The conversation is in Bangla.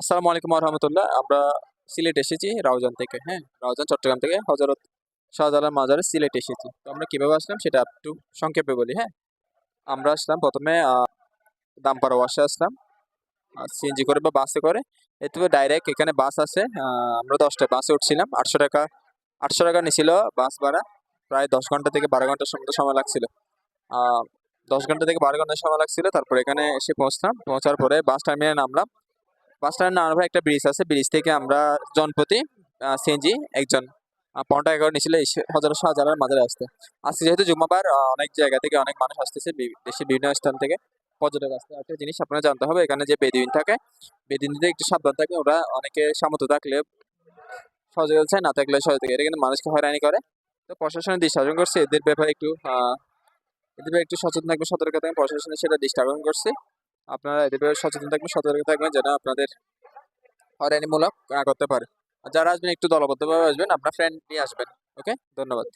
আসসালামু আলাইকুম রহমতুল্লাহ আমরা সিলেট এসেছি রাউজান থেকে হ্যাঁ? রাউজান, চট্টগ্রাম থেকে হজরত শাহজালাল মাজারে সিলেট এসেছি। তো আমরা কীভাবে আসলাম সেটা একটু সংক্ষেপে বলি হ্যাঁ? আমরা আসলাম প্রথমে দামপাড়া ওয়াশে আসলাম। সিএনজি করে বা বাসে করে। এতে ডাইরেক্ট এখানে বাস আছে আমরা দশটায় বাসে উঠছিলাম। আটশো টাকা আটশো টাকা নিছিল বাস ভাড়া। প্রায় দশ ঘণ্টা থেকে বারো ঘণ্টার মতো সময় লাগছিল। দশ ঘণ্টা থেকে বারো ঘণ্টা সময় লাগছিল। তারপর এখানে এসে পৌঁছলাম। পৌঁছার পরে বাস টার্মিনালে নামলাম। বাস স্ট্যান্ড নামার একটা ব্রিজ আছে ব্রিজ থেকে আমরা জনপ্রতি সিএনজি একজন পনেরো টাকা করে নিয়েছিল হাজার শাহজালাল মাজারে আসতে আজকে যেহেতু জুম্মাবার অনেক জায়গা থেকে অনেক মানুষ আসতেছে দেশের বিভিন্ন স্থান থেকে পর্যটক আসতে একটা জিনিস আপনারা জানতে হবে, এখানে যে বেদিন থাকে বেদিনদের একটু সাবধান থাকে, ওরা অনেকে সামর্থ্য থাকলে সহযোগিতা চায় না থাকলে সহযোগিতা এটা কিন্তু মানুষকে হয়রানি করে। তো প্রশাসনের দৃষ্টি আকর্ষণ করছে, এদের ব্যাপারে একটু এদের একটু সচেতন থাকবেন সতর্ক থাকবেন প্রশাসনের সেটা দৃষ্টি আকর্ষণ করছে। আপনারা এদের সচেতন থাকবেন, সতর্ক থাকবেন যেন আপনাদের হয়রানিমূলক না করতে পারে। যারা আসবেন, একটু দলবদ্ধভাবে আসবেন, আপনার ফ্রেন্ড নিয়ে আসবেন ওকে ধন্যবাদ।